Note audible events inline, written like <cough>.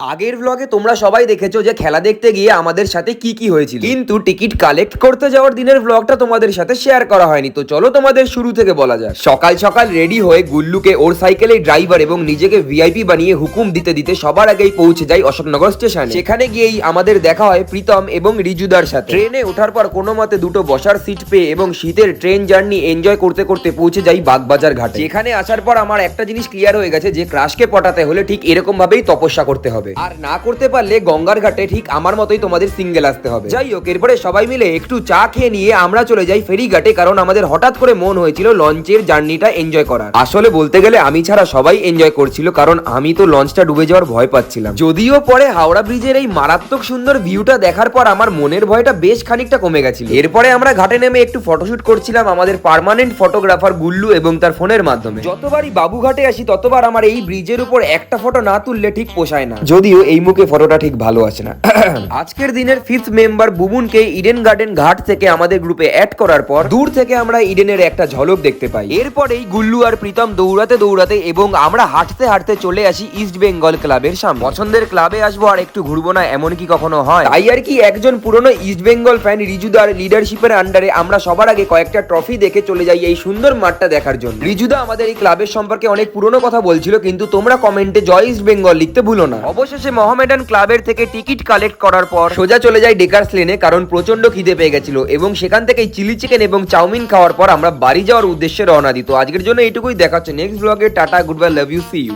আগের ব্লগে তোমরা সবাই দেখেছ যে খেলা দেখতে গিয়ে আমাদের সাথে কি কি হয়েছিল। কিন্তু টিকিট কালেক্ট করতে যাওয়ার দিনের ব্লগটা তোমাদের সাথে শেয়ার করা হয়নি। তো চলো তোমাদের শুরু থেকে বলা যাক। সকাল সকাল রেডি হয়ে গুল্লুকে ওর সাইকেলে ড্রাইভার এবং নিজেকে ভিআইপি বানিয়ে হুকুম দিতে দিতে সবার আগেই পৌঁছে যাই অশোকনগর স্টেশনে সেখানে গিয়েই আমাদের দেখা হয় প্রীতম এবং রিজুদার সাথে। ট্রেনে ওঠার পর কোনো মতে দুটো বসার সিট পেয়ে এবং শীতের ট্রেন জার্নি এনজয় করতে করতে পৌঁছে যাই বাগবাজার ঘাটে। এখানে আসার পর আমার একটা জিনিস ক্লিয়ার হয়ে গেছে যে ক্রাশকে পটাতে হলে ঠিক এরকম ভাবেই তপস্যা করতে হবে। আর না করতে পারলে গঙ্গার ঘাটে ঠিক আমার মতোই তোমাদের সিঙ্গেল আসতে হবে। যাই হোক এরপরে সবাই মিলে একটু চা খেয়ে নিয়ে আমরা চলে যাই ফেরি ঘাটে কারণ আমাদের হঠাৎ করে মন হয়েছিল লঞ্চের জার্নিটা এনজয় করার। আসলে বলতে গেলে আমি ছাড়া সবাই এনজয় করছিল, কারণ আমি তো লঞ্চটা ডুবে যাওয়ার ভয় পাচ্ছিলাম। যদিও পরে হাওড়া ব্রিজের এই মারাত্মক সুন্দর ভিউটা দেখার পর আমার মনের ভয়টা বেশ খানিকটা কমে গেছিল। এরপরে আমরা ঘাটে নেমে একটু ফটোশুট করছিলাম আমাদের পার্মানেন্ট ফটোগ্রাফার গুল্লু এবং তার ফোনের মাধ্যমে। যতবারই বাবুঘাটে আসি, ততবার আমার এই ব্রিজের উপর একটা ফটো না তুললে ঠিক পোষায় না। যদিও এই মুখে ফটোটা ঠিক ভালো আছে না। <coughs> আজকের দিনের ফিফথ মেম্বার বুবুনকে ইডেন গার্ডেন ঘাট থেকে আমাদের গ্রুপে অ্যাড করার পর দূর থেকে আমরা ইডেনের একটা ঝলক দেখতে পাই। এরপরেই গুল্লু আর প্রীতম দৌড়াতে দৌড়াতে এবং আমরা হাঁটতে হাঁটতে চলে আসি ইস্ট বেঙ্গল ক্লাবের সামনে। পছন্দের ক্লাবে আসব আর একটু ঘুরবো না এমন কি কখনো হয়? তাই আর কি একজন পুরনো ইস্ট বেঙ্গল ফ্যান রিজুদার লিডারশিপের আন্ডারে আমরা সবার আগে কয়েকটা ট্রফি দেখে চলে যাই এই সুন্দর মাঠটা দেখার জন্য। রিজুদা আমাদের এই ক্লাবের সম্পর্কে অনেক পুরনো কথা বলছিল কিন্তু তোমরা কমেন্টে জয় ইস্ট বেঙ্গল লিখতে ভুলো না। অবশেষে মহামেডান ক্লাবের থেকে টিকিট কালেক্ট করার পর সোজা চলে যায় ডেকার্স লেনে কারণ প্রচণ্ড খিদে পেয়ে গেছিল এবং সেখান থেকে চিলি চিকেন এবং চাউমিন খাওয়ার পর আমরা বাড়ি যাওয়ার উদ্দেশ্যে রওনা দিত। আজকের জন্য এইটুকুই। দেখাচ্ছে নেক্সট ব্লগে tata good bye love you see you